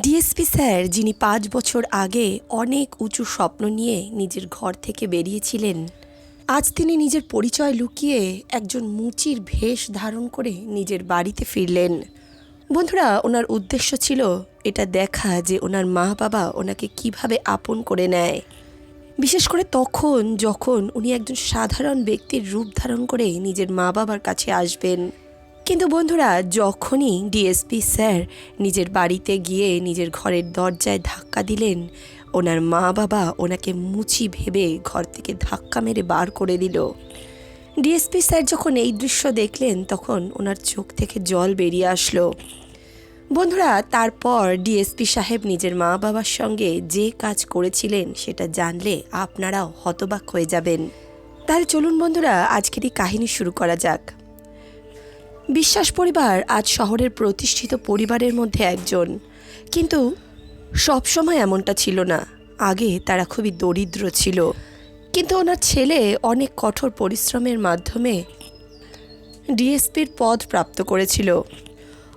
DSP sir যিনি পাঁচ বছর আগে অনেক উঁচু স্বপ্ন নিয়ে নিজের ঘর থেকে বেরিয়েছিলেন, আজ তিনি নিজের পরিচয় লুকিয়ে একজন মুচির ভেষ ধারণ করে নিজের বাড়িতে ফিরলেন। বন্ধুরা, ওনার উদ্দেশ্য ছিল এটা দেখা যে ওনার মা বাবা ওনাকে কীভাবে আপন করে নেয়। বিশেষ করে তখন, যখন উনি একজন সাধারণ ব্যক্তির রূপ ধারণ করে নিজের মা বাবার কাছে আসবেন। কিন্তু বন্ধুরা, যখনই ডিএসপি স্যার নিজের বাড়িতে গিয়ে নিজের ঘরের দরজায় ধাক্কা দিলেন, ওনার মা বাবা ওনাকে মুচি ভেবে ঘর থেকে ধাক্কা মেরে বার করে দিল। ডিএসপি স্যার যখন এই দৃশ্য দেখলেন, তখন ওনার চোখ থেকে জল বেরিয়ে আসলো। বন্ধুরা, তারপর ডিএসপি সাহেব নিজের মা বাবার সঙ্গে যে কাজ করেছিলেন, সেটা জানলে আপনারাও হতবাক হয়ে যাবেন। তাহলে চলুন বন্ধুরা, আজকের এই কাহিনী শুরু করা যাক। বিশ্বাস পরিবার আজ শহরের প্রতিষ্ঠিত পরিবারের মধ্যে একজন। কিন্তু সবসময় এমনটা ছিল না। আগে তারা খুবই দরিদ্র ছিল। কিন্তু ওনার ছেলে অনেক কঠোর পরিশ্রমের মাধ্যমে ডিএসপির পদ প্রাপ্ত করেছিল।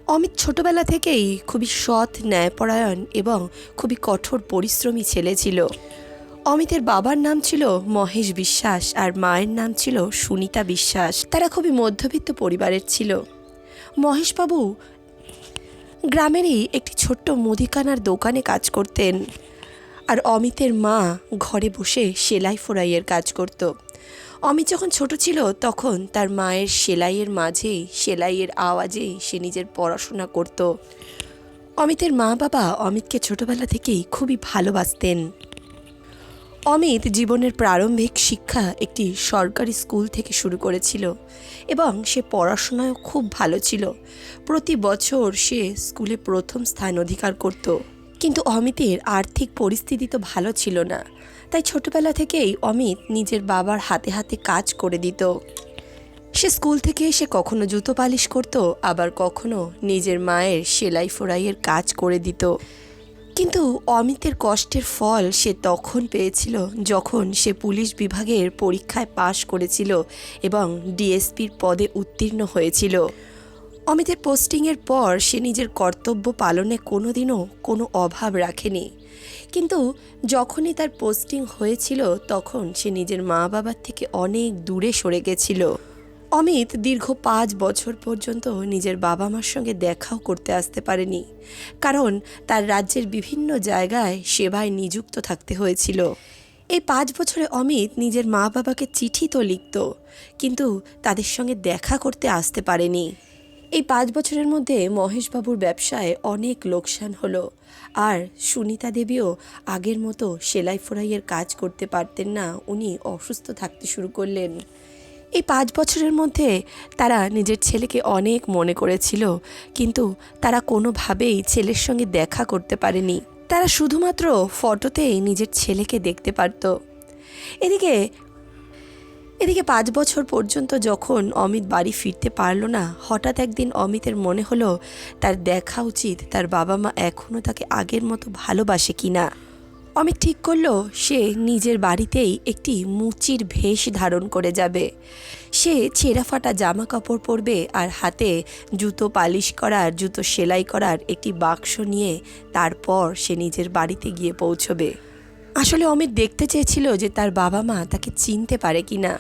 অমিত ছোটবেলা থেকেই খুবই সৎ, ন্যায়পরায়ণ এবং খুবই কঠোর পরিশ্রমী ছেলে ছিল। অমিতের বাবার নাম ছিল মহেশ বিশ্বাস আর মায়ের নাম ছিল সুনিতা বিশ্বাস। তারা খুবই মধ্যবিত্ত পরিবারের ছিল। মহেশবাবু গ্রামেরই একটি ছোট্ট মুদিখানার দোকানে কাজ করতেন আর অমিতের মা ঘরে বসে সেলাই ফোড়াইয়ের কাজ করত। অমিত যখন ছোট ছিল তখন তার মায়ের সেলাইয়ের মাঝেই সেলাইয়ের আওয়াজেই সে নিজের পড়াশোনা করত। অমিতের মা বাবা অমিতকে ছোটবেলা থেকেই খুবই ভালোবাসতেন। অমিত জীবনের প্রারম্ভিক শিক্ষা একটি সরকারি স্কুল থেকে শুরু করেছিল এবং সে পড়াশোনায়ও খুব ভালো ছিল। প্রতি বছর সে স্কুলে প্রথম স্থান অধিকার করত। কিন্তু অমিতের আর্থিক পরিস্থিতি তো ভালো ছিল না, তাই ছোটবেলা থেকেই অমিত নিজের বাবার হাতে হাতে কাজ করে দিত। সে স্কুল থেকে এসে কখনো জুতো পালিশ করত, আবার কখনো নিজের মায়ের সেলাই ফোড়াইয়ের কাজ করে দিত। কিন্তু অমিতের কষ্টের ফল সে তখন পেয়েছিল যখন সে পুলিশ বিভাগের পরীক্ষায় পাশ করেছিল এবং ডিএসপির পদে উত্তীর্ণ হয়েছিল। অমিতের পোস্টিংয়ের পর সে নিজের কর্তব্য পালনে কোনোদিনও কোনো অভাব রাখেনি। কিন্তু যখনই তার পোস্টিং হয়েছিল তখন সে নিজের মা বাবার থেকে অনেক দূরে সরে গেছিল। অমিত দীর্ঘ পাঁচ বছর পর্যন্ত নিজের বাবা মার সঙ্গে দেখাও করতে আসতে পারেনি, কারণ তার রাজ্যের বিভিন্ন জায়গায় সেবায় নিযুক্ত থাকতে হয়েছিল। এই পাঁচ বছরে অমিত নিজের মা বাবাকে চিঠি তো লিখত, কিন্তু তাদের সঙ্গে দেখা করতে আসতে পারেনি। এই পাঁচ বছরের মধ্যে মহেশবাবুর ব্যবসায় অনেক লোকসান হলো, আর সুনিতা দেবীও আগের মতো সেলাই ফোড়াইয়ের কাজ করতে পারতেন না, উনি অসুস্থ থাকতে শুরু করলেন। এই পাঁচ বছরের মধ্যে তারা নিজের ছেলেকে অনেক মনে করেছিল, কিন্তু তারা কোনোভাবেই ছেলের সঙ্গে দেখা করতে পারেনি। তারা শুধুমাত্র ফটোতেই নিজের ছেলেকে দেখতে পারত। এদিকে এদিকে পাঁচ বছর পর্যন্ত যখন অমিত বাড়ি ফিরতে পারল না, হঠাৎ একদিন অমিতের মনে হলো, তার দেখা উচিত, তার বাবা মা এখনও তাকে আগের মতো ভালোবাসে কিনা। অমিত ঠিক করল, সে নিজের বাড়িতেই একটি মুচির ভেষ ধারণ করে যাবে। সে ছেঁড়া ফাটা জামা কাপড় পরবে আর হাতে জুতো পালিশ করার, জুতো সেলাই করার একটি বাক্স নিয়ে তারপর সে নিজের বাড়িতে গিয়ে পৌঁছবে। আসলে অমিত দেখতে চেয়েছিল যে তার বাবা মা তাকে চিনতে পারে কি না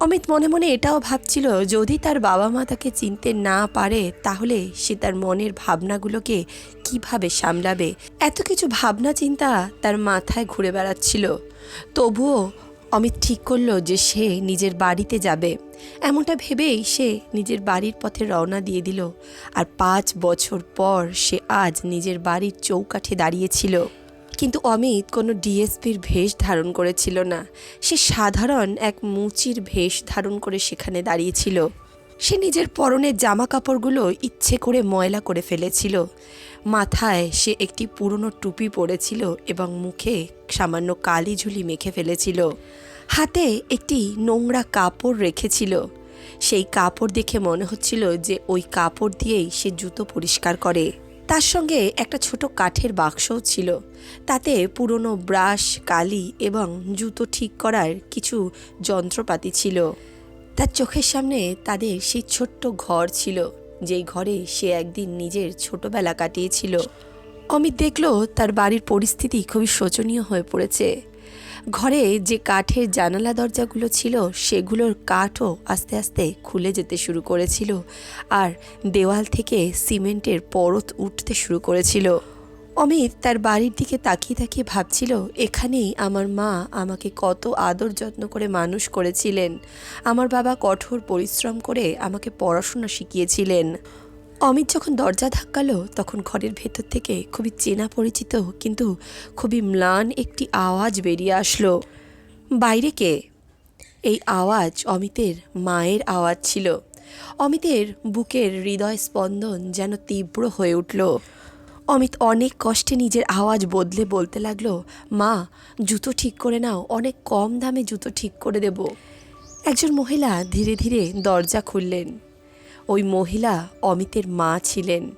অমিত মনে মনে এটাও ভাবছিল, যদি তার বাবা মা তাকে চিনতে না পারে, তাহলে সে তার মনের ভাবনাগুলোকে কীভাবে সামলাবে? এত কিছু ভাবনা চিন্তা তার মাথায় ঘুরে বেড়াচ্ছিল। তবুও অমিত ঠিক করল যে সে নিজের বাড়িতে যাবে। এমনটা ভেবেই সে নিজের বাড়ির পথে রওনা দিয়ে দিল। আর পাঁচ বছর পর সে আজ নিজের বাড়ির চৌকাঠে দাঁড়িয়েছিল কিন্তু অমিত কোনো ডিএসপির ভেষ ধারণ করেছিল না। সে সাধারণ এক মুচির ভেষ ধারণ করে সেখানে দাঁড়িয়েছিল। সে নিজের পরনের জামা কাপড়গুলো ইচ্ছে করে ময়লা করে ফেলেছিল। মাথায় সে একটি পুরনো টুপি পরেছিল এবং মুখে সামান্য কালি ঝুলি মেখে ফেলেছিল। হাতে একটি নোংরা কাপড় রেখেছিল। সেই কাপড় দেখে মনে হচ্ছিল যে ওই কাপড় দিয়েই সে জুতো পরিষ্কার করে। তার সঙ্গে একটা ছোট কাঠের বাক্সও ছিল। তাতে পুরনো ব্রাশ, কালি এবং জুতো ঠিক করার কিছু যন্ত্রপাতি ছিল। তার চোখের সামনে তাদের সেই ছোট্ট ঘর ছিল, যেই ঘরে সে একদিন নিজের ছোটবেলা কাটিয়েছিল। অমিত দেখল তার বাড়ির পরিস্থিতি খুবই শোচনীয় হয়ে পড়েছে। ঘরে যে কাঠের জানালা দরজাগুলো ছিল, সেগুলোর কাঠও আস্তে আস্তে খুলে যেতে শুরু করেছিল আর দেওয়াল থেকে সিমেন্টের পরত উঠতে শুরু করেছিল। অমিত তার বাড়ির দিকে তাকিয়ে তাকিয়ে ভাবছিল, এখানেই আমার মা আমাকে কত আদর যত্ন করে মানুষ করেছিলেন। আমার বাবা কঠোর পরিশ্রম করে আমাকে পড়াশোনা শিখিয়েছিলেন। অমিত যখন দরজা ধাক্কালো, তখন ঘরের ভেতর থেকে খুবই চেনা পরিচিত কিন্তু খুবই ম্লান একটি আওয়াজ বেরিয়ে আসলো। বাইরে কে? এই আওয়াজ অমিতের মায়ের আওয়াজ ছিল। অমিতের বুকের হৃদয় স্পন্দন যেন তীব্র হয়ে উঠল। অমিত অনেক কষ্টে নিজের আওয়াজ বদলে বলতে লাগল, মা, জুতো ঠিক করে নাও, অনেক কম দামে জুতো ঠিক করে দেব। একজন মহিলা ধীরে ধীরে দরজা খুললেন। ওই মহিলা অমিতের মা ছিলেন।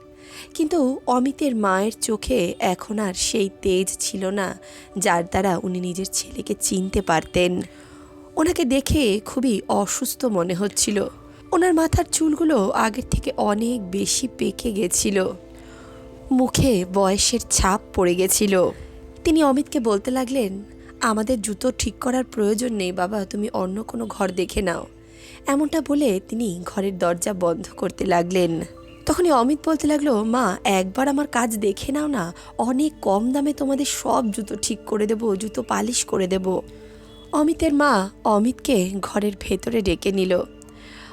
কিন্তু অমিতের মায়ের চোখে এখন আর সেই তেজ ছিল না, যার দ্বারা উনি নিজের ছেলেকে চিনতে পারতেন। ওনাকে দেখে খুবই অসুস্থ মনে হচ্ছিল। ওনার মাথার চুলগুলো আগের থেকে অনেক বেশি পেকে গেছিল। মুখে বয়সের ছাপ পড়ে গেছিল। তিনি অমিতকে বলতে লাগলেন, আমাদের জুতো ঠিক করার প্রয়োজন নেই বাবা, তুমি অন্য কোনো ঘর দেখে নাও। এমনটা বলে তিনি ঘরের দরজা বন্ধ করতে লাগলেন। তখনই অমিত বলতে লাগল, মা, একবার আমার কাজ দেখে নাও না, অনেক কম দামে তোমাদের সব জুতো ঠিক করে দেব, জুতো পালিশ করে দেব। অমিতের মা অমিতকে ঘরের ভেতরে ডেকে নিল।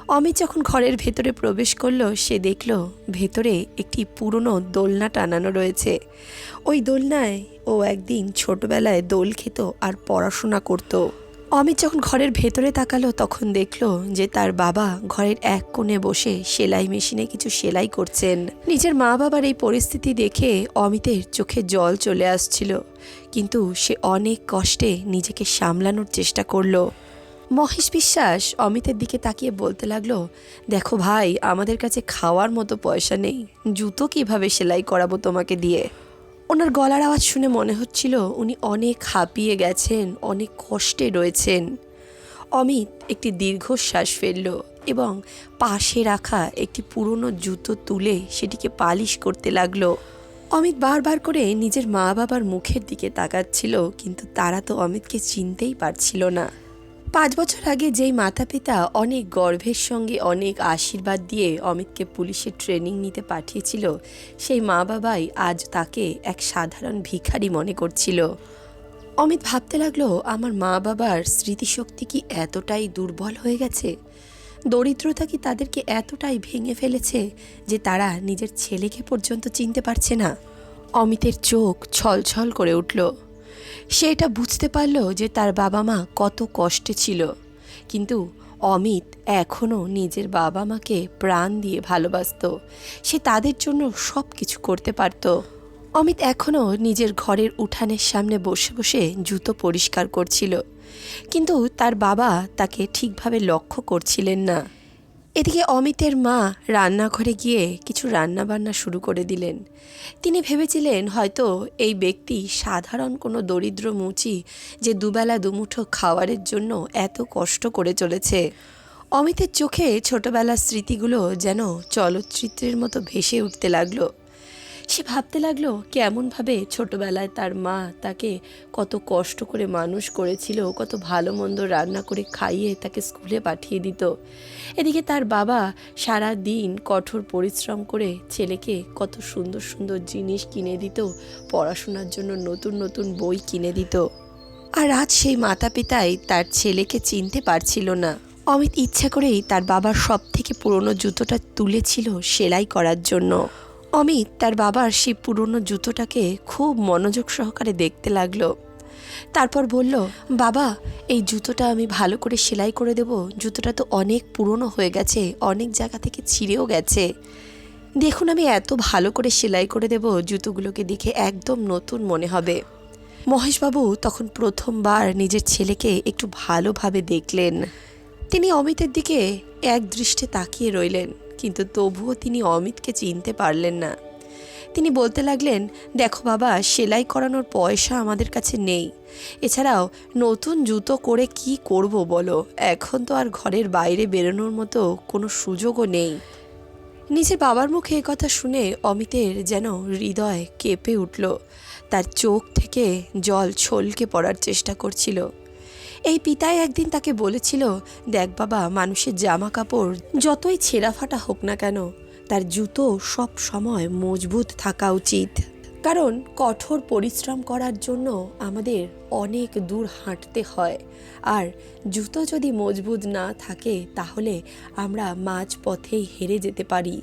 অমিত যখন ঘরের ভেতরে প্রবেশ করল, সে দেখল ভেতরে একটি পুরনো দোলনা টানানো রয়েছে। ওই দোলনায় ও একদিন ছোটবেলায় দোল খেত আর পড়াশোনা করতো। অমিত যখন ঘরের ভেতরে তাকালো, তখন দেখল যে তার বাবা ঘরের এক কোণে বসে সেলাই মেশিনে কিছু সেলাই করছেন। নিজের মা বাবার এই পরিস্থিতি দেখে অমিতের চোখে জল চলে আসছিল, কিন্তু সে অনেক কষ্টে নিজেকে সামলানোর চেষ্টা করল। মহেশ বিশ্বাস অমিতের দিকে তাকিয়ে বলতে লাগল, দেখো ভাই, আমাদের কাছে খাওয়ার মতো পয়সা নেই। জুতো কীভাবে সেলাই করাবো তোমাকে দিয়ে? ওনার গলার আওয়াজ শুনে মনে হচ্ছিল উনি অনেক হাঁপিয়ে গেছেন, অনেক কষ্টে রয়েছেন। অমিত একটি দীর্ঘশ্বাস ফেলল এবং পাশে রাখা একটি পুরনো জুতো তুলে সেটিকে পালিশ করতে লাগল। অমিত বারবার করে নিজের মা বাবার মুখের দিকে তাকাচ্ছিল, কিন্তু তারা তো অমিতকে চিনতেই পারছিল না। পাঁচ বছর আগে যেই মাতা পিতা অনেক গর্ভের সঙ্গে অনেক আশীর্বাদ দিয়ে অমিতকে পুলিশের ট্রেনিং নিতে পাঠিয়েছিল, সেই মা বাবাই আজ তাকে এক সাধারণ ভিখারি মনে করছিল। অমিত ভাবতে লাগল, আমার মা বাবার স্মৃতিশক্তি কি এতটাই দুর্বল হয়ে গেছে? দরিদ্রতা কি তাদেরকে এতটাই ভেঙে ফেলেছে যে তারা নিজের ছেলেকে পর্যন্ত চিনতে পারছে না? অমিতের চোখ ছলছল করে উঠল। সে এটা বুঝতে পারল যে তার বাবা মা কত কষ্টে ছিল। কিন্তু অমিত এখনও নিজের বাবা মাকে প্রাণ দিয়ে ভালোবাসত। সে তাদের জন্য সব কিছু করতে পারত। অমিত এখনও নিজের ঘরের উঠানের সামনে বসে বসে জুতো পরিষ্কার করছিল। কিন্তু তার বাবা তাকে ঠিকভাবে লক্ষ্য করছিলেন না। এদিকে অমিতের মা রান্নাঘরে গিয়ে কিছু রান্নাবান্না শুরু করে দিলেন। তিনি ভেবেছিলেন হয়তো এই ব্যক্তি সাধারণ কোনো দরিদ্র মুচি যে দুবেলা দুমুঠো খাওয়ারের জন্য এত কষ্ট করে চলেছে। অমিতের চোখে ছোটবেলার স্মৃতিগুলো যেন চলচ্চিত্রের মতো ভেসে উঠতে লাগল। সে ভাবতে লাগল কেমনভাবে ছোটবেলায় তার মা তাকে কত কষ্ট করে মানুষ করেছিল, কত ভালো মন্দ রান্না করে খাইয়ে তাকে স্কুলে পাঠিয়ে দিত। এদিকে তার বাবা সারা দিন কঠোর পরিশ্রম করে ছেলেকে কত সুন্দর সুন্দর জিনিস কিনে দিত, পড়াশোনার জন্য নতুন নতুন বই কিনে দিত। আর আজ সেই মাতা পিতাই তার ছেলেকে চিনতে পারছিল না। অমিত ইচ্ছা করেই তার বাবার সব থেকে পুরনো জুতোটা তুলেছিল সেলাই করার জন্য। অমিত তার বাবার সেই পুরনো জুতোটাকে খুব মনোযোগ সহকারে দেখতে লাগল। তারপর বলল, বাবা, এই জুতোটা আমি ভালো করে সেলাই করে দেব। জুতোটা তো অনেক পুরনো হয়ে গেছে, অনেক জায়গা থেকে ছিঁড়েও গেছে। দেখুন আমি এত ভালো করে সেলাই করে দেব, জুতোগুলোকে দেখে একদম নতুন মনে হবে। মহেশবাবু তখন প্রথমবার নিজের ছেলেকে একটু ভালোভাবে দেখলেন। তিনি অমিতের দিকে এক দৃষ্টে তাকিয়ে রইলেন। কিন্তু তবুও তিনি অমিতকে চিনতে পারলেন না। তিনি বলতে লাগলেন, দেখো বাবা, সেলাই করানোর পয়সা আমাদের কাছে নেই। এছাড়াও নতুন জুতো করে কি করব বলো? এখন তো আর ঘরের বাইরে বেরোনোর মতো কোনো সুযোগও নেই। নিজের বাবার মুখে কথা শুনে অমিতের যেন হৃদয় কেঁপে উঠল। তার চোখ থেকে জল ছলকে পড়ার চেষ্টা করছিল। এই পিতাই একদিন তাকে বলেছিল, দেখ বাবা, মানুষের জামা কাপড় যতই ছেঁড়া ফাটা হোক না কেন, তার জুতো সব সময় মজবুত থাকা উচিত। কারণ কঠোর পরিশ্রম করার জন্য আমাদের অনেক দূর হাঁটতে হয়। আর জুতো যদি মজবুত না থাকে, তাহলে আমরা মাঝ পথেই হেরে যেতে পারি।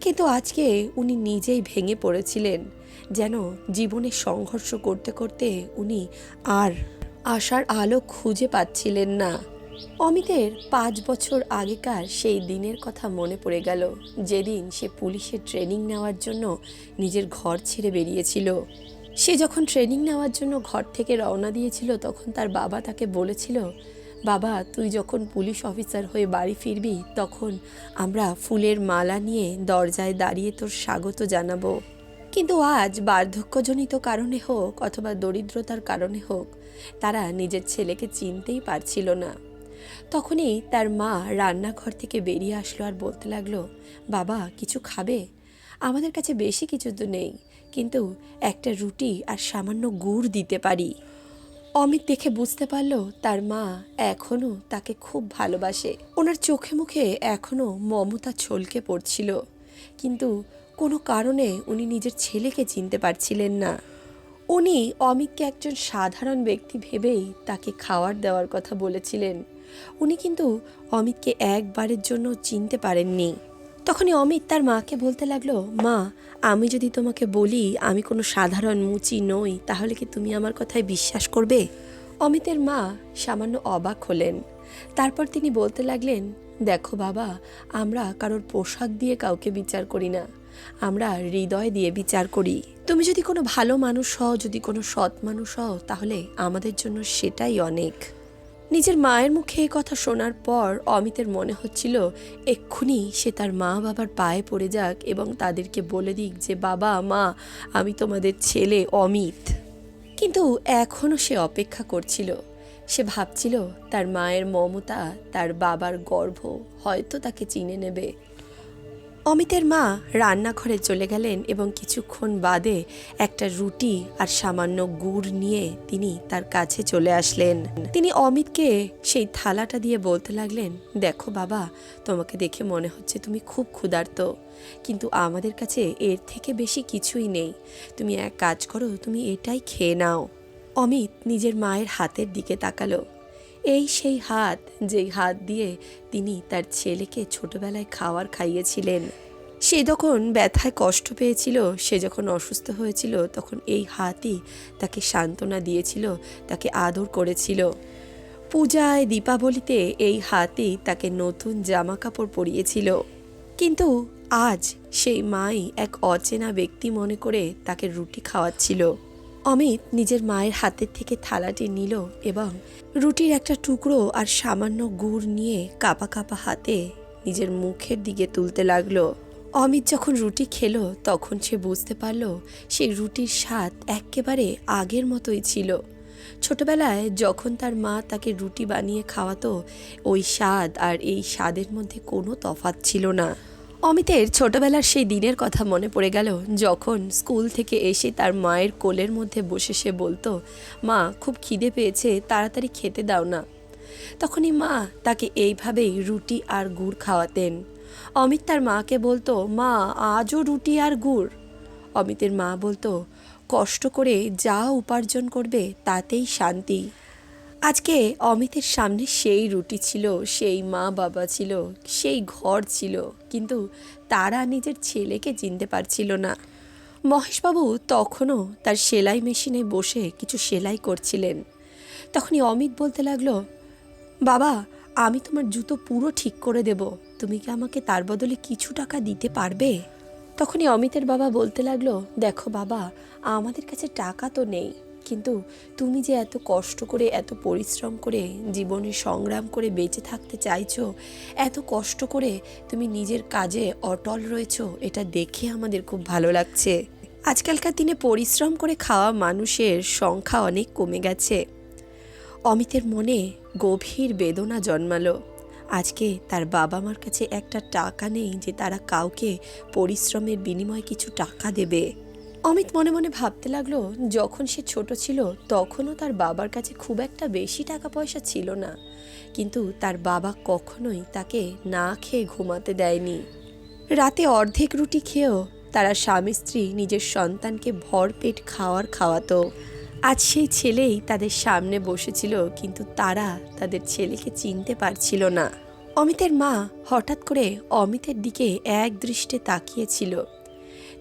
কিন্তু আজকে উনি নিজেই ভেঙে পড়েছিলেন, যেন জীবনে সংঘর্ষ করতে করতে উনি আর আশার আলো খুঁজে পাচ্ছিলেন না। অমিতের পাঁচ বছর আগেকার সেই দিনের কথা মনে পড়ে গেল, যেদিন সে পুলিশের ট্রেনিং নেওয়ার জন্য নিজের ঘর ছেড়ে বেরিয়েছিল। সে যখন ট্রেনিং নেওয়ার জন্য ঘর থেকে রওনা দিয়েছিল, তখন তার বাবা তাকে বলেছিল, বাবা, তুই যখন পুলিশ অফিসার হয়ে বাড়ি ফিরবি, তখন আমরা ফুলের মালা নিয়ে দরজায় দাঁড়িয়ে তোর স্বাগত জানাব। কিন্তু আজ বার্ধক্যজনিত কারণে হোক অথবা দরিদ্রতার কারণে হোক তারা নিজের ছেলেকে চিনতেই পারছিল না। তখনই তার মা রান্নাঘর থেকে বেরিয়ে আসলো আর বলতে লাগল, বাবা, কিছু খাবে? আমাদের কাছে বেশি কিছু তো নেই, কিন্তু একটা রুটি আর সামান্য গুড় দিতে পারি। অমিত দেখে বুঝতে পারল তার মা এখনও তাকে খুব ভালোবাসে। ওনার চোখে মুখে এখনও মমতা ছলকে পড়ছিল, কিন্তু কোনো কারণে উনি নিজের ছেলেকে চিনতে পারছিলেন না। উনি অমিতকে একজন সাধারণ ব্যক্তি ভেবেই তাকে খাওয়ার দেওয়ার কথা বলেছিলেন। উনি কিন্তু অমিতকে একবারের জন্য চিনতে পারেননি। তখনই অমিত তার মাকে বলতে লাগল, মা, আমি যদি তোমাকে বলি আমি কোনো সাধারণ মুচি নই, তাহলে কি তুমি আমার কথায় বিশ্বাস করবে? অমিতের মা সামান্য অবাক হলেন। তারপর তিনি বলতে লাগলেন, দেখো বাবা, আমরা কারোর পোশাক দিয়ে কাউকে বিচার করি না। আমরা হৃদয় দিয়ে বিচার করি। তুমি যদি কোনো ভালো মানুষ হও, যদি কোনো সৎ মানুষ হও, তাহলে আমাদের জন্য সেটাই অনেক। নিজের মায়ের মুখে এই কথা শোনার পর অমিতের মনে হচ্ছিল, এক্ষুনি সে তার মা বাবার পায়ে পড়ে যাক এবং তাদেরকে বলে দিক যে, বাবা, মা, আমি তোমাদের ছেলে অমিত। কিন্তু এখনও সে অপেক্ষা করছিল। সে ভাবছিল, তার মায়ের মমতা, তার বাবার গর্ভ, হয়তো তাকে চিনে নেবে। অমিতের মা রান্নাঘরে চলে গেলেন এবং কিছুক্ষণ বাদে একটা রুটি আর সামান্য গুড় নিয়ে তিনি তার কাছে চলে আসলেন। তিনি অমিতকে সেই থালাটা দিয়ে বলতে লাগলেন, দেখো বাবা, তোমাকে দেখে মনে হচ্ছে তুমি খুব ক্ষুধার্ত। কিন্তু আমাদের কাছে এর থেকে বেশি কিছুই নেই। তুমি এক কাজ করো, তুমি এটাই খেয়ে নাও। অমিত নিজের মায়ের হাতের দিকে তাকালো। এই সেই হাত, যেই হাত দিয়ে তিনি তার ছেলেকে ছোটবেলায় খাওয়ার খাইয়েছিলেন। সে যখন ব্যথায় কষ্ট পেয়েছিল, সে যখন অসুস্থ হয়েছিল, তখন এই হাতই তাকে সান্ত্বনা দিয়েছিল, তাকে আদর করেছিল। পূজায় দীপাবলিতে এই হাতই তাকে নতুন জামা কাপড় পরিয়েছিল। কিন্তু আজ সেই মাই এক অচেনা ব্যক্তি মনে করে তাকে রুটি খাওয়াচ্ছিল। অমিত নিজের মায়ের হাতের থেকে থালাটি নিল এবং রুটির একটা টুকরো আর সামান্য গুড় নিয়ে কাপা কাপা হাতে নিজের মুখের দিকে তুলতে লাগল। অমিত যখন রুটি খেলো, তখন সে বুঝতে পারল সেই রুটির স্বাদ একেবারে আগের মতোই ছিল। ছোটবেলায় যখন তার মা তাকে রুটি বানিয়ে খাওয়াতো, ওই স্বাদ আর এই স্বাদের মধ্যে কোনো তফাৎ ছিল না। অমিতের ছোটবেলার সেই দিনের কথা মনে পড়ে গেল, যখন স্কুল থেকে এসে তার মায়ের কোলের মধ্যে বসে সে বলতো, মা, খুব খিদে পেয়েছে, তাড়াতাড়ি খেতে দাও না। তখনই মা তাকে এইভাবেই রুটি আর গুড় খাওয়াতেন। অমিত তার মাকে বলতো, মা, আজও রুটি আর গুড়। অমিতের মা বলতো, কষ্ট করে যা উপার্জন করবে, তাতেই শান্তি। আজকে অমিতের সামনে সেই রুটি ছিল, সেই মা বাবা ছিল, সেই ঘর ছিল, কিন্তু তারা নিজের ছেলেকে চিনতে পারছিল না। মহেশবাবু তখনও তার সেলাই মেশিনে বসে কিছু সেলাই করছিলেন। তখনই অমিত বলতে লাগল, বাবা, আমি তোমার জুতো পুরো ঠিক করে দেব। তুমি কি আমাকে তার বদলে কিছু টাকা দিতে পারবে? তখনই অমিতের বাবা বলতে লাগল, দেখো বাবা, আমাদের কাছে টাকা তো নেই। কিন্তু তুমি যে এত কষ্ট করে, এত পরিশ্রম করে, জীবনে সংগ্রাম করে বেঁচে থাকতে চাইছ, এত কষ্ট করে তুমি নিজের কাজে অটল রয়েছো, এটা দেখে আমাদের খুব ভালো লাগছে। আজকালকার দিনে পরিশ্রম করে খাওয়া মানুষের সংখ্যা অনেক কমে গেছে। অমিতের মনে গভীর বেদনা জন্মালো। আজকে তার বাবা মার কাছে একটা টাকা নেই যে তারা কাউকে পরিশ্রমের বিনিময়ে কিছু টাকা দেবে। অমিত মনে মনে ভাবতে লাগল, যখন সে ছোট ছিল তখনও তার বাবার কাছে খুব একটা বেশি টাকা পয়সা ছিল না। কিন্তু তার বাবা কখনোই তাকে না খেয়ে ঘুমাতে দেয়নি। রাতে অর্ধেক রুটি খেয়েও তারা স্বামী স্ত্রী নিজের সন্তানকে ভরপেট খাওয়ার খাওয়াতো। আজ সেই ছেলেই তাদের সামনে বসেছিল, কিন্তু তারা তাদের ছেলেকে চিনতে পারছিল না। অমিতের মা হঠাৎ করে অমিতের দিকে এক দৃষ্টে তাকিয়েছিল।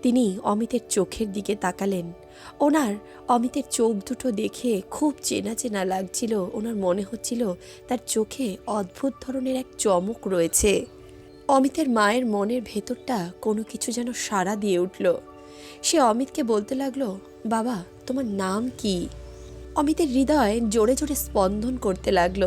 তিনি অমিতের চোখের দিকে তাকালেন। ওনার অমিতের চোখ দুটো দেখে খুব চেনা চেনা লাগছিল। ওনার মনে হচ্ছিল তার চোখে অদ্ভুত ধরনের এক চমক রয়েছে। অমিতের মায়ের মনের ভেতরটা কোনো কিছু যেন সাড়া দিয়ে উঠল। সে অমিতকে বলতে লাগল, বাবা, তোমার নাম কি? অমিতের হৃদয় জোরে জোরে স্পন্দন করতে লাগল।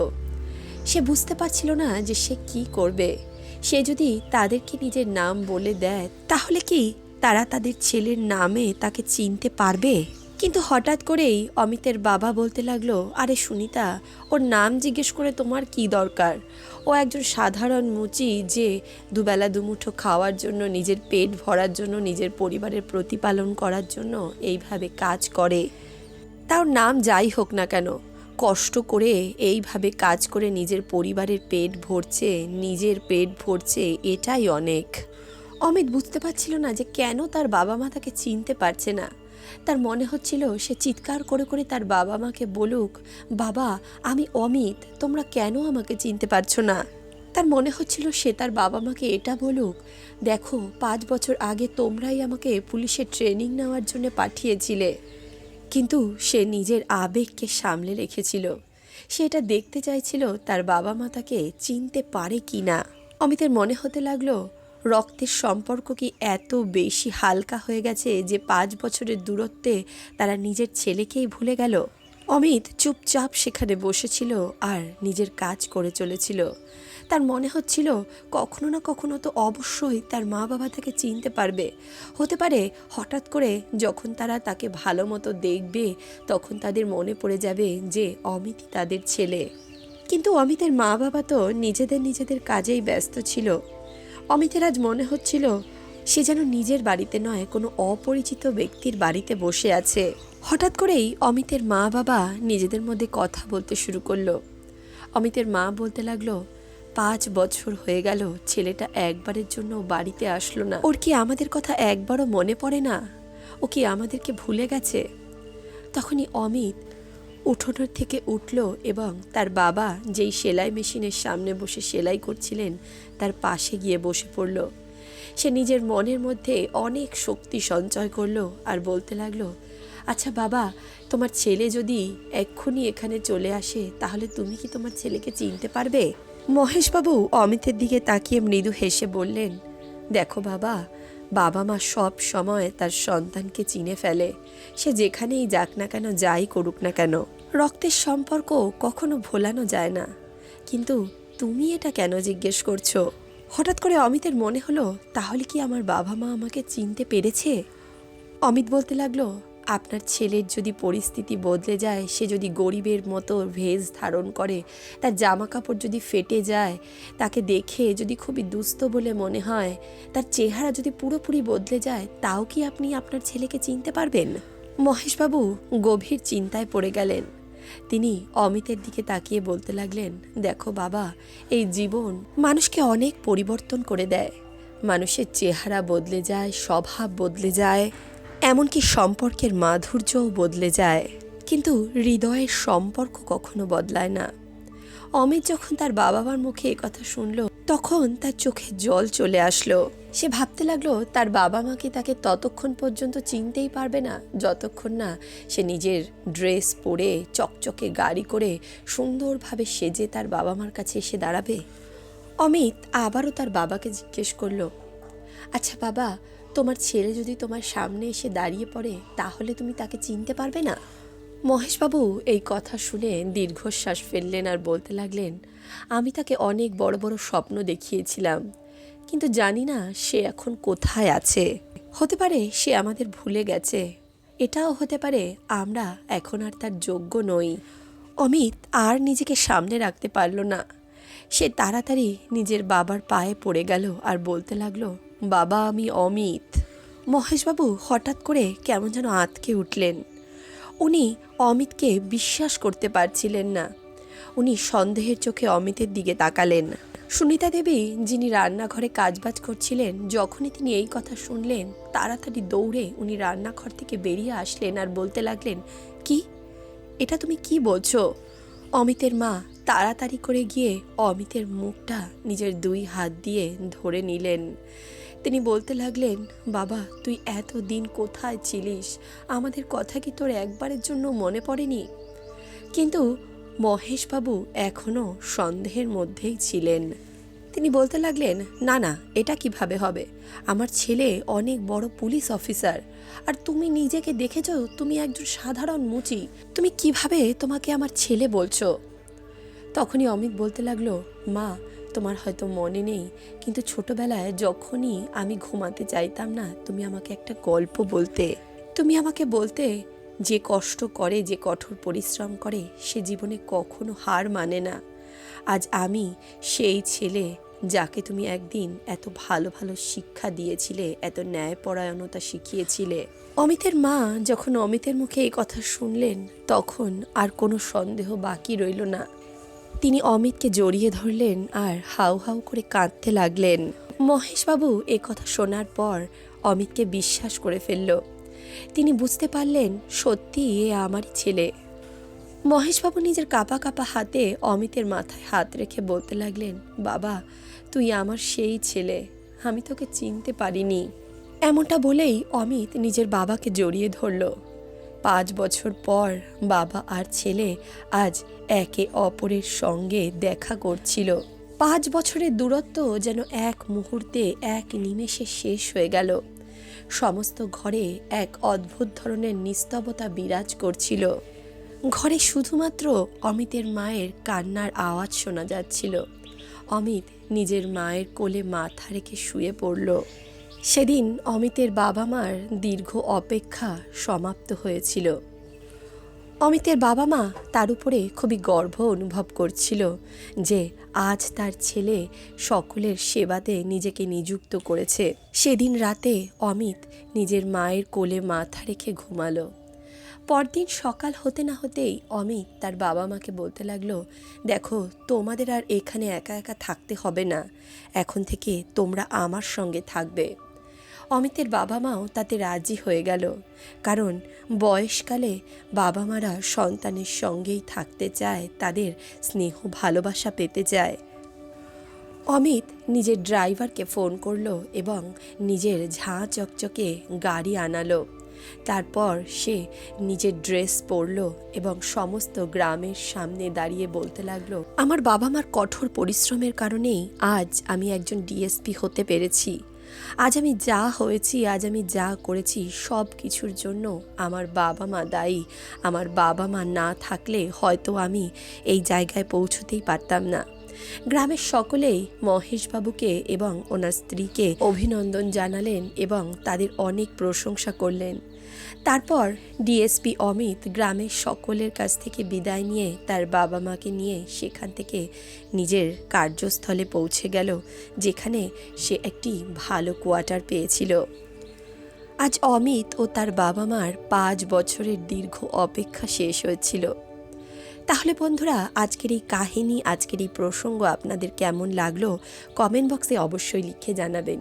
সে বুঝতে পারছিল না যে সে কি করবে। সে যদি তাদেরকে নিজের নাম বলে দেয়, তাহলে কি তারা তাদের ছেলের নামে তাকে চিনতে পারবে? কিন্তু হঠাৎ করেই অমিতের বাবা বলতে লাগল, আরে সুনিতা, ওর নাম জিজ্ঞেস করে তোমার কি দরকার? ও একজন সাধারণ মুচি যে দুবেলা দুমুঠো খাওয়ার জন্য, নিজের পেট ভরার জন্য, নিজের পরিবারের প্রতিপালন করার জন্য এইভাবে কাজ করে। তার নাম যাই হোক না কেন, কষ্ট করে এইভাবে কাজ করে নিজের পরিবারের পেট ভরছে, নিজের পেট ভরছে, এটাই অনেক। অমিত বুঝতে পারছিল না যে কেন তার বাবা মা তাকে চিনতে পারছে না। তার মনে হচ্ছিল সে চিৎকার করে করে তার বাবা মাকে বলুক, বাবা, আমি অমিত, তোমরা কেন আমাকে চিনতে পারছ না? তার মনে হচ্ছিল সে তার বাবা মাকে এটা বলুক, দেখো, পাঁচ বছর আগে তোমরাই আমাকে পুলিশের ট্রেনিং নেওয়ার জন্য পাঠিয়েছিলে। কিন্তু সে নিজের আবেগকে সামলে রেখেছিল। সে এটা দেখতে চাইছিল তার বাবা মা তাকে চিনতে পারে কি না অমিতের মনে হতে লাগল রক্তের সম্পর্ক কি এত বেশি হালকা হয়ে গেছে যে পাঁচ বছরের দূরত্বে তারা নিজের ছেলেকেই ভুলে গেল? অমিত চুপচাপ সেখানে বসেছিল আর নিজের কাজ করে চলেছিল। তার মনে হচ্ছিল কখনো না কখনো তো অবশ্যই তার মা বাবা তাকে চিনতে পারবে। হতে পারে হঠাৎ করে যখন তারা তাকে ভালো মতো দেখবে, তখন তাদের মনে পড়ে যাবে যে অমিতই তাদের ছেলে। কিন্তু অমিতের মা বাবা তো নিজেদের নিজেদের কাজেই ব্যস্ত ছিল। অমিতের আজ মনে হচ্ছিল সে যেন নিজের বাড়িতে নয়, কোনো অপরিচিত ব্যক্তির বাড়িতে বসে আছে। হঠাৎ করেই অমিতের মা বাবা নিজেদের মধ্যে কথা বলতে শুরু করল। অমিতের মা বলতে লাগল, পাঁচ বছর হয়ে গেল, ছেলেটা একবারের জন্য বাড়িতে আসলো না। ওর কি আমাদের কথা একবারও মনে পড়ে না? ও কি আমাদেরকে ভুলে গেছে? তখনই অমিত উঠোনের থেকে উঠল এবং তার বাবা যেই সেলাই মেশিনের সামনে বসে সেলাই করছিলেন, তার পাশে গিয়ে বসে পড়ল। সে নিজের মনের মধ্যে অনেক শক্তি সঞ্চয় করল আর বলতে লাগল আচ্ছা বাবা, তোমার ছেলে যদি এক্ষুনি এখানে চলে আসে, তাহলে তুমি কি তোমার ছেলেকে চিনতে পারবে? মহেশবাবু অমিতের দিকে তাকিয়ে মৃদু হেসে বললেন, দেখো বাবা বাবা মা সব সময় তার সন্তানকে চিনে ফেলে। সে যেখানেই যাক না কেন, যাই করুক না কেন রক্তের সম্পর্ক কখনো ভোলানো যায় না। কিন্তু তুমি এটা কেন জিজ্ঞেস করছ? হঠাৎ করে অমিতের মনে হলো, তাহলে কি আমার বাবা মা আমাকে চিনতে পেরেছে? অমিত বলতে লাগল, আপনার ছেলের যদি পরিস্থিতি বদলে যায়, সে যদি গরিবের মতো ভেজ ধারণ করে, তার জামা কাপড় যদি ফেটে যায়, তাকে দেখে যদি খুবই দুস্থ বলে মনে হয়, তার চেহারা যদি পুরোপুরি বদলে যায়, তাও কি আপনি আপনার ছেলেকে চিনতে পারবেন? মহেশবাবু গভীর চিন্তায় পড়ে গেলেন। তিনি অমিতের দিকে তাকিয়ে বলতে লাগলেন, দেখো বাবা, এই জীবন মানুষকে অনেক পরিবর্তন করে দেয়। মানুষের চেহারা বদলে যায়, স্বভাব বদলে যায়, এমনকি সম্পর্কের মাধুর্যও বদলে যায়। কিন্তু হৃদয়ের সম্পর্ক কখনো বদলায় না। অমিত যখন তার বাবা মার মুখে কথা শুনল, তখন তার চোখে জল চলে আসলো। সে ভাবতে লাগল তার বাবা মাকে তাকে ততক্ষণ পর্যন্ত চিনতেই পারবে না, যতক্ষণ না সে নিজের ড্রেস পরে চকচকে গাড়ি করে সুন্দরভাবে সেজে তার বাবা মার কাছে এসে দাঁড়াবে? অমিত আবারও তার বাবাকে জিজ্ঞেস করল আচ্ছা বাবা, তোমার ছেলে যদি তোমার সামনে এসে দাঁড়িয়ে পড়ে, তাহলে তুমি তাকে চিনতে পারবে না? মহেশবাবু এই কথা শুনে দীর্ঘশ্বাস ফেললেন আর বলতে লাগলেন, আমি তাকে অনেক বড় বড় স্বপ্ন দেখিয়েছিলাম কিন্তু জানি না সে এখন কোথায় আছে। হতে পারে সে আমাদের ভুলে গেছে। এটাও হতে পারে আমরা এখন আর তার যোগ্য নই। অমিত আর নিজেকে সামনে রাখতে পারল না। সে তাড়াতাড়ি নিজের বাবার পায়ে পড়ে গেল আর বলতে লাগল, বাবা, আমি অমিত। মহেশবাবু হঠাৎ করে কেমন যেন আঁতকে উঠলেন। উনি অমিতকে বিশ্বাস করতে পারছিলেন না। উনি সন্দেহের চোখে অমিতের দিকে তাকালেন। সুনিতা দেবী, যিনি রান্নাঘরে কাজবাজ করছিলেন, যখনই তিনি এই কথা শুনলেন, তাড়াতাড়ি দৌড়ে উনি রান্নাঘর থেকে বেরিয়ে আসলেন আর বলতে লাগলেন, কি? এটা তুমি কি বলছো? অমিতের মা তাড়াতাড়ি করে গিয়ে অমিতের মুখটা নিজের দুই হাত দিয়ে ধরে নিলেন। তিনি বলতে লাগলেন, বাবা, তুই এত দিন কোথায় ছিলিস? আমাদের কথা কি তোর একবারের জন্য মনে পড়েনি? কিন্তু মহেশবাবু এখনও সন্দেহের মধ্যেই ছিলেন। তিনি বলতে লাগলেন, না না, এটা কীভাবে হবে? আমার ছেলে অনেক বড় পুলিশ অফিসার। আর তুমি নিজেকে দেখেছ, তুমি একজন সাধারণ মুচি। তুমি কীভাবে তোমাকে আমার ছেলে বলছো? তখনই অমিত বলতে লাগল, মা, তোমার হয়তো মনে নেই, কিন্তু ছোটবেলায় যখনই আমি ঘুমাতে চাইতাম না, তুমি আমাকে একটা গল্প বলতে। তুমি আমাকে বলতে যে কষ্ট করে, যে কঠোর পরিশ্রম করে, সে জীবনে কখনো হার মানে না। আজ আমি সেই ছেলে যাকে তুমি একদিন এত ভালো ভালো শিক্ষা দিয়েছিলে, এত ন্যায়পরায়ণতা শিখিয়েছিলে। অমিতের মা যখন অমিতের মুখে এই কথা শুনলেন, তখন আর কোনো সন্দেহ বাকি রইল না। তিনি অমিতকে জড়িয়ে ধরলেন আর হাউ হাউ করে কাঁদতে লাগলেন। মহেশবাবু এ কথা শোনার পর অমিতকে বিশ্বাস করে ফেলল। তিনি বুঝতে পারলেন, সত্যি এ আমারই ছেলে। মহেশবাবু নিজের কাপা কাপা হাতে অমিতের মাথায় হাত রেখে বলতে লাগলেন, বাবা, তুই আমার সেই ছেলে, আমি তোকে চিনতে পারিনি। এমনটা বলেই অমিত নিজের বাবাকে জড়িয়ে ধরল। পাঁচ বছর পর বাবা আর ছেলে আজ একে অপরের সঙ্গে দেখা করছিল। পাঁচ বছরের দূরত্ব যেন এক মুহূর্তে, এক নিমেষে শেষ হয়ে গেল। সমস্ত ঘরে এক অদ্ভুত ধরনের নিস্তবতা বিরাজ করছিল। ঘরে শুধুমাত্র অমিতের মায়ের কান্নার আওয়াজ শোনা যাচ্ছিল। অমিত নিজের মায়ের কোলে মাথা রেখে শুয়ে পড়ল। সেদিন অমিতের বাবা মার দীর্ঘ অপেক্ষা সমাপ্ত হয়েছিল। অমিতের বাবা মা তার উপরে খুবই গর্ব অনুভব করছিল যে আজ তার ছেলে সকলের সেবাতে নিজেকে নিযুক্ত করেছে। সেদিন রাতে অমিত নিজের মায়ের কোলে মাথা রেখে ঘুমালো। পরদিন সকাল হতে না হতেই অমিত তার বাবা মাকে বলতে লাগল, দেখো, তোমাদের আর এখানে একা একা থাকতে হবে না। এখন থেকে তোমরা আমার সঙ্গে থাকবে। অমিতের বাবা মাও তাতে রাজি হয়ে গেল। কারণ বয়সকালে বাবা মারা সন্তানের সঙ্গেই থাকতে চায়, তাদের স্নেহ ভালোবাসা পেতে চায়। অমিত নিজের ড্রাইভারকে ফোন করল এবং নিজের ঝাঁ চকচকে গাড়ি আনালো। তারপর সে নিজের ড্রেস পরলো এবং সমস্ত গ্রামের সামনে দাঁড়িয়ে বলতে লাগল, আমার বাবা মার কঠোর পরিশ্রমের কারণেই আজ আমি একজন ডিএসপি হতে পেরেছি। আজ আমি যা হয়েছি, আজ আমি যা করেছি, সব কিছুর জন্য আমার বাবা মা দায়ী। আমার বাবা মা না থাকলে হয়তো আমি এই জায়গায় পৌঁছতেই পারতাম না। গ্রামের সকলেই মহেশবাবুকে এবং ওনার স্ত্রীকে অভিনন্দন জানালেন এবং তাদের অনেক প্রশংসা করলেন। তারপর ডিএসপি অমিত গ্রামের সকলের কাছ থেকে বিদায় নিয়ে তার বাবা মাকে নিয়ে সেখান থেকে নিজের কার্যস্থলে পৌঁছে গেল, যেখানে সে একটি ভালো কোয়ার্টার পেয়েছিল। আজ অমিত ও তার বাবা মার পাঁচ বছরের দীর্ঘ অপেক্ষা শেষ হয়েছিল। তাহলে বন্ধুরা, আজকের এই কাহিনী, আজকের এই প্রসঙ্গ আপনাদের কেমন লাগল কমেন্ট বক্সে অবশ্যই লিখে জানাবেন।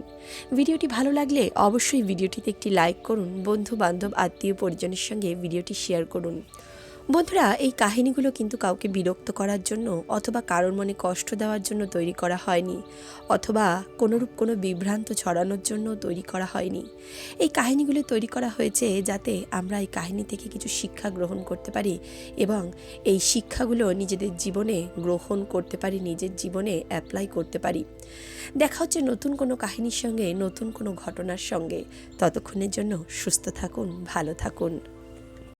ভিডিওটি ভালো লাগলে অবশ্যই ভিডিওটিতে একটি লাইক করুন বন্ধু বান্ধব আত্মীয় পরিজনের সঙ্গে ভিডিওটি শেয়ার করুন। বন্ধুরা, এই কাহিনীগুলো কিন্তু কাউকে বিরক্ত করার জন্য অথবা কারোর মনে কষ্ট দেওয়ার জন্য তৈরি করা হয়নি, অথবা কোনোরূপ কোনো বিভ্রান্ত ছড়ানোর জন্য তৈরি করা হয়নি। এই কাহিনীগুলো তৈরি করা হয়েছে যাতে আমরা এই কাহিনী থেকে কিছু শিক্ষা গ্রহণ করতে পারি এবং এই শিক্ষাগুলো নিজেদের জীবনে গ্রহণ করতে পারি, নিজের জীবনে অ্যাপ্লাই করতে পারি। দেখা হচ্ছে নতুন কোনো কাহিনীর সঙ্গে, নতুন কোনো ঘটনার সঙ্গে। ততক্ষণের জন্য সুস্থ থাকুন, ভালো থাকুন।